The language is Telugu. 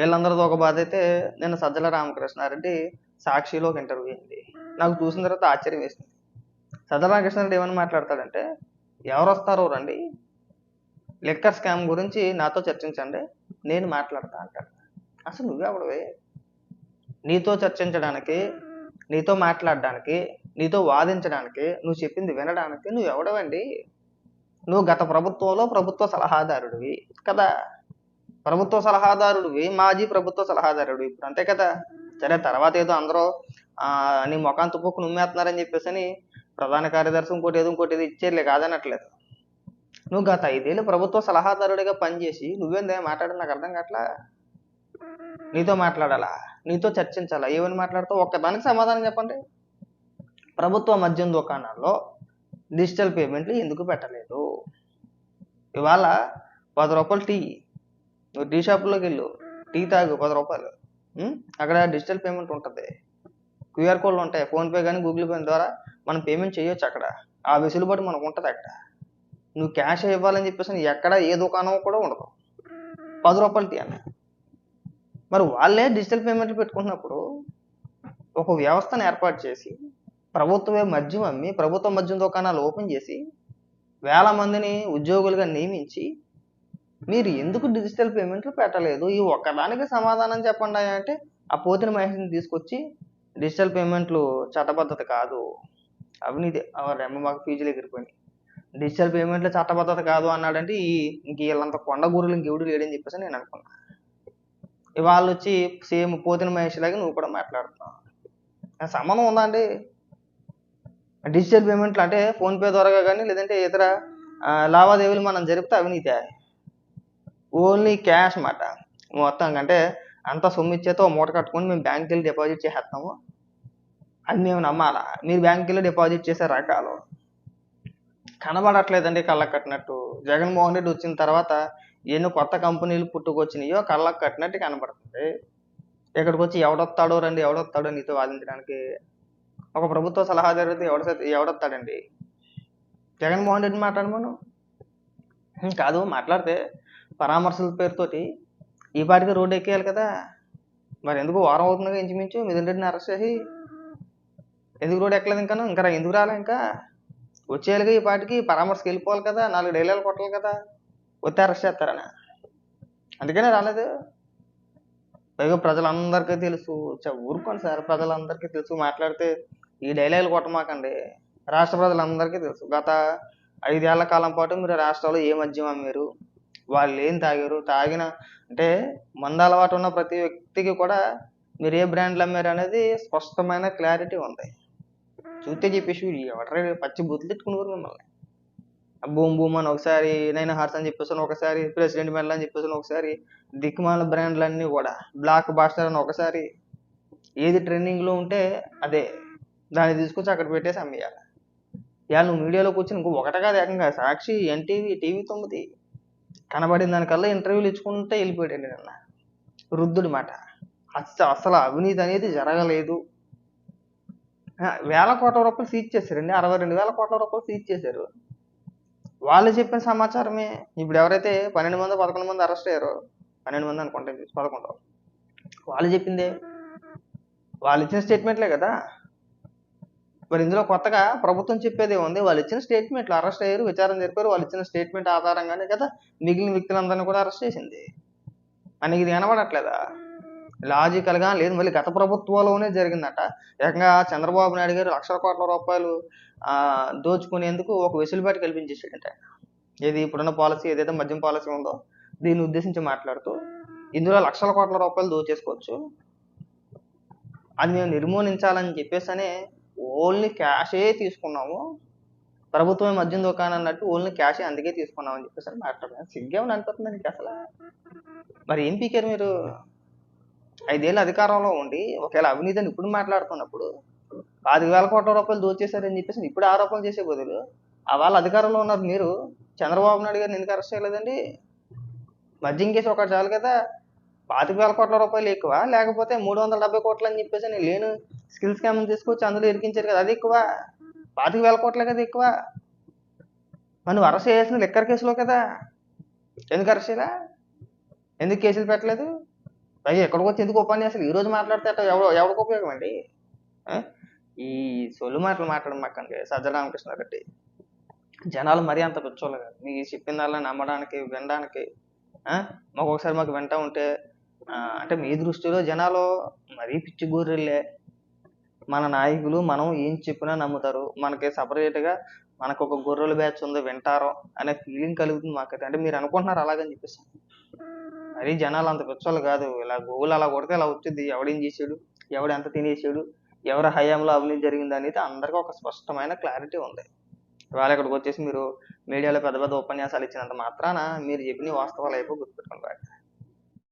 వీళ్ళందరితో ఒక బాధ అయితే నేను సజ్జల రామకృష్ణారెడ్డి సాక్షిలో ఒక ఇంటర్వ్యూ అయింది. నాకు చూసిన తర్వాత ఆశ్చర్యం వేసింది. సజ్జల రామకృష్ణారెడ్డి ఏమని మాట్లాడతాడంటే ఎవరు వస్తారో రండి లిక్కర్ స్కామ్ గురించి నాతో చర్చించండి నేను మాట్లాడతా అంటాడు. అసలు నువ్వెవడవే? నీతో చర్చించడానికి నీతో మాట్లాడడానికి నీతో వాదించడానికి నువ్వు చెప్పింది వినడానికి నువ్వు ఎవడవండి నువ్వు గత ప్రభుత్వంలో ప్రభుత్వ సలహాదారుడివి కదా. ప్రభుత్వ సలహాదారుడివి మాజీ ప్రభుత్వ సలహాదారుడు ఇప్పుడు? అంతే కదా? సరే తర్వాత ఏదో అందరూ నీ ముఖాన్ని తుప్పుకు నుమ్మేస్తున్నారని చెప్పేసి అని ప్రధాన కార్యదర్శి ఇంకోటి ఏదో ఇంకోటి ఏదో ఇచ్చేర్లే కాదనట్లేదు. నువ్వు గత ఐదేళ్ళు ప్రభుత్వ సలహాదారుడిగా పనిచేసి నువ్వేందే మాట్లాడి నాకు అర్థం కావట్లా? నీతో మాట్లాడాలా? నీతో చర్చించాలా? ఏమని మాట్లాడతావు? ఒక్కదానికి సమాధానం చెప్పండి. ప్రభుత్వ మద్యం దుకాణాల్లో డిజిటల్ పేమెంట్లు ఎందుకు పెట్టలేదు? ఇవాళ పది రూపాయలు టీ నువ్వు టీ షాప్లోకి వెళ్ళు. టీ తాగు పది రూపాయలు. అక్కడ డిజిటల్ పేమెంట్ ఉంటుంది. క్యూఆర్ కోడ్లు ఉంటాయి. ఫోన్పే కానీ గూగుల్ పే ద్వారా మనం పేమెంట్ చేయొచ్చు అక్కడ. ఆ వెసులుబాటు మనకు ఉంటుంది అక్కడ. నువ్వు క్యాష్ ఇవ్వాలని చెప్పేసి ఎక్కడ ఏ దుకాణం కూడా ఉండదు. పది రూపాయలు తీయాలి మరి వాళ్ళే డిజిటల్ పేమెంట్లు పెట్టుకున్నప్పుడు ఒక వ్యవస్థను ఏర్పాటు చేసి ప్రభుత్వమే మద్యం అమ్మి ప్రభుత్వ మద్యం దుకాణాలు ఓపెన్ చేసి వేల మందిని ఉద్యోగులుగా నియమించి మీరు ఎందుకు డిజిటల్ పేమెంట్లు పెట్టలేదు? ఈ ఒక్కదానికి సమాధానం చెప్పండి అంటే ఆ పోతిన మహేష్ని తీసుకొచ్చి డిజిటల్ పేమెంట్లు చట్టబద్ధత కాదు. అవినీతి రెమ్మ మాకు ఫీజులు ఎగిరిపోయినాయి. డిజిటల్ పేమెంట్లు చట్టబద్ధత కాదు అన్నాడంటే ఈ ఇంక వీళ్ళంత కొండ గురులు ఇంకెవడు లేడని చెప్పేసి నేను అనుకున్నా. ఇవాళ వచ్చి సేమ్ పోతిన మహేష్ లాగా నువ్వు కూడా మాట్లాడుతున్నావు. సంబంధం ఉందా అండి? డిజిటల్ పేమెంట్లు అంటే ఫోన్పే ద్వారా కానీ లేదంటే ఇతర లావాదేవీలు మనం జరిపితే అవినీతి. ఓన్లీ క్యాష్ మాట మొత్తం అంటే అంత సొమ్ము ఇచ్చేతో మూట కట్టుకొని మేము బ్యాంక్కి వెళ్ళి డిపాజిట్ చేసేస్తాము అది మేము నమ్మాలా? మీరు బ్యాంక్కి వెళ్ళి డిపాజిట్ చేసే రకాలు. కనబడట్లేదండి కళ్ళకు కట్టినట్టు. జగన్మోహన్ రెడ్డి వచ్చిన తర్వాత ఎన్ని కొత్త కంపెనీలు పుట్టుకొచ్చినాయో కళ్ళకు కట్టినట్టు కనబడుతుంది. ఇక్కడికి వచ్చి ఎవడొస్తాడో రండి ఎవడొస్తాడో నీతో వాదించడానికి ఒక ప్రభుత్వ సలహాదారుడితో ఎవడ ఎవడొస్తాడండి జగన్మోహన్ రెడ్డి మాట్లాడమను? కాదు మాట్లాడితే పరామర్శల పేరుతోటి ఈ పాటికి రోడ్డు ఎక్కేయాలి కదా. మరి ఎందుకు వారం అవుతుందిగా ఇంచుమించు? మిథున్ రెడ్డిని అరెస్ట్ చేసి ఎందుకు రోడ్డు ఎక్కలేదు ఇంకా ఇంకా ఎందుకు రాలే ఇంకా? వచ్చేయాలిగా ఈ పాటికి పరామర్శకి వెళ్ళిపోవాలి కదా. నాలుగు డైలాలు కొట్టాలి కదా. వస్తే అరెస్ట్ చేస్తారని. అందుకనే రాలేదు. పైగా ప్రజలందరికీ తెలుసు. ఊరుకోండి సార్. ప్రజలందరికీ తెలుసు. మాట్లాడితే ఈ డైలాగులు కొట్టమాకండి. రాష్ట్ర ప్రజలందరికీ తెలుసు. గత ఐదేళ్ళ కాలం పాటు మీరు రాష్ట్రంలో ఏ మద్యం అమ్మారు వాళ్ళు ఏం తాగారు? తాగిన అంటే మంద అలవాటు ఉన్న ప్రతి వ్యక్తికి కూడా మీరు ఏ బ్రాండ్లు అమ్మారు అనేది స్పష్టమైన క్లారిటీ ఉంది. చూస్తే చెప్పేసి ఎవరి పచ్చి బూతులు తిట్టుకున్నారు మిమ్మల్ని బూమ్ బూమ్ అని ఒకసారి నైన్ హార్స్ అని చెప్పేసి ఒకసారి ప్రెసిడెంట్ మెడల్ అని చెప్పేసి ఒకసారి దిక్మాల బ్రాండ్లన్నీ కూడా బ్లాక్ బాస్టర్ అని ఒకసారి ఏది ట్రెండింగ్లో ఉంటే అదే దాన్ని తీసుకొచ్చి అక్కడ పెట్టేసి అమ్మేయాలి. ఇవాళ నువ్వు మీడియాలో కూర్చొని ఇంకో ఒకట కాదు ఏకంగా సాక్షి ఎన్టీవీ టీవీ తొమ్మిది. కనబడిన దానికల్లా ఇంటర్వ్యూలు ఇచ్చుకుంటే వెళ్ళిపోయాడు నిన్న. వృద్ధుడి మాట. అసలు అసలు అవినీతి అనేది జరగలేదు. వేల కోట్ల రూపాయలు సీజ్ చేశారండి. అరవై రెండు వేల కోట్ల రూపాయలు సీజ్ చేశారు. వాళ్ళు చెప్పిన సమాచారమే. ఇప్పుడు ఎవరైతే పన్నెండు మంది పదకొండు మంది అరెస్ట్ అయ్యారో పన్నెండు మంది అనుకుంటే పదకొండు. వాళ్ళు చెప్పిందే. వాళ్ళు ఇచ్చిన స్టేట్మెంట్లే కదా. మరి ఇందులో కొత్తగా ప్రభుత్వం చెప్పేది ఉంది వాళ్ళు ఇచ్చిన స్టేట్మెంట్లు అరెస్ట్ అయ్యారు విచారణ జరిపారు వాళ్ళు ఇచ్చిన స్టేట్మెంట్ ఆధారంగానే కదా మిగిలిన వ్యక్తులందరినీ కూడా అరెస్ట్ చేసింది. అని ఇది కనబడట్లేదా లాజికల్గా లేదు. మళ్ళీ గత ప్రభుత్వంలోనే జరిగిందట. ఏకంగా చంద్రబాబు నాయుడు గారు లక్షల కోట్ల రూపాయలు దోచుకునేందుకు ఒక వెసులుబాటు కల్పించేసాడంట ఏది ఇప్పుడున్న పాలసీ ఏదైతే మద్యం పాలసీ ఉందో దీన్ని ఉద్దేశించి మాట్లాడుతూ ఇందులో లక్షల కోట్ల రూపాయలు దోచేసుకోవచ్చు. అది మేము నిర్మూలించాలని చెప్పేసి ఓన్లీ క్యాషే తీసుకున్నాము. ప్రభుత్వమే మద్యం దుకాణం అన్నట్టు ఓన్లీ క్యాషే అందుకే తీసుకున్నాం అని చెప్పేసి అని మాట్లాడుతున్నాను సిగ్గేమని అనిపిస్తుంది నీకు అసలు. మరి ఏం పీకారు మీరు? ఐదేళ్ళు అధికారంలో ఉండి ఒకవేళ అవినీతిని ఇప్పుడు మాట్లాడుతున్నప్పుడు పది వేల కోట్ల రూపాయలు దోచేశారని చెప్పేసి ఇప్పుడు ఆరోపణలు చేసే బదులు ఆ వాళ్ళ అధికారంలో ఉన్నారు మీరు. చంద్రబాబు నాయుడు గారిని ఎందుకు అరెస్ట్ చేయలేదండి? మద్యం కేసు ఒకటి చాలు కదా. పాతిక వేల కోట్ల రూపాయలు ఎక్కువ లేకపోతే మూడు వందల డెబ్బై కోట్లు అని చెప్పేసి నేను లేను. స్కిల్ స్కామ్ తీసుకొచ్చి అందులో ఇరికించారు కదా అది ఎక్కువ. పాతిక వేల కోట్లే కదా ఎక్కువ. మనం అరెస్ట్ చేసిన లిక్కర్ కేసులో కదా. ఎందుకు అరెస్ట్ చేయలే? ఎందుకు కేసులు పెట్టలేదు? పైగా ఎక్కడికి వచ్చి ఎందుకు ఉపన్యాసాలు? ఈ రోజు మాట్లాడితే అట్లా ఎవరు ఎవరికి ఉపయోగం అండి? ఈ సొల్లు మాటలు మాట్లాడడం మాకండి సజ్జ రామకృష్ణారెడ్డి జనాలు మరీ అంత పిచ్చోళ్ళు కాదు. మీకు దానిలో నమ్మడానికి వినడానికి మాకు ఒకసారి మాకు వింటా ఉంటే అంటే మీ దృష్టిలో జనాలు మరీ పిచ్చి గొర్రెలే. మన నాయకులు మనం ఏం చెప్పినా నమ్ముతారు. మనకి సపరేట్గా మనకు ఒక గొర్రెల బ్యాచ్ ఉంది వింటారు అనే ఫీలింగ్ కలుగుతుంది మాకైతే. అంటే మీరు అనుకుంటున్నారు అలాగని చెప్పేసి. మరీ జనాలు అంత పిచ్చోళ్ళు కాదు. ఇలా గోవులు అలా కొడితే ఇలా వచ్చింది. ఎవడేం చేసాడు ఎవడు ఎంత తినేసాడు ఎవరి హయాంలో అవినీతి జరిగింది అనేది అందరికీ ఒక స్పష్టమైన క్లారిటీ ఉంది. ఇవాళ ఇక్కడికి వచ్చేసి మీరు మీడియాలో పెద్ద పెద్ద ఉపన్యాసాలు ఇచ్చినంత మాత్రాన మీరు చెప్పిన వాస్తవాలు అయిపో గుర్తుపెట్టుకోండి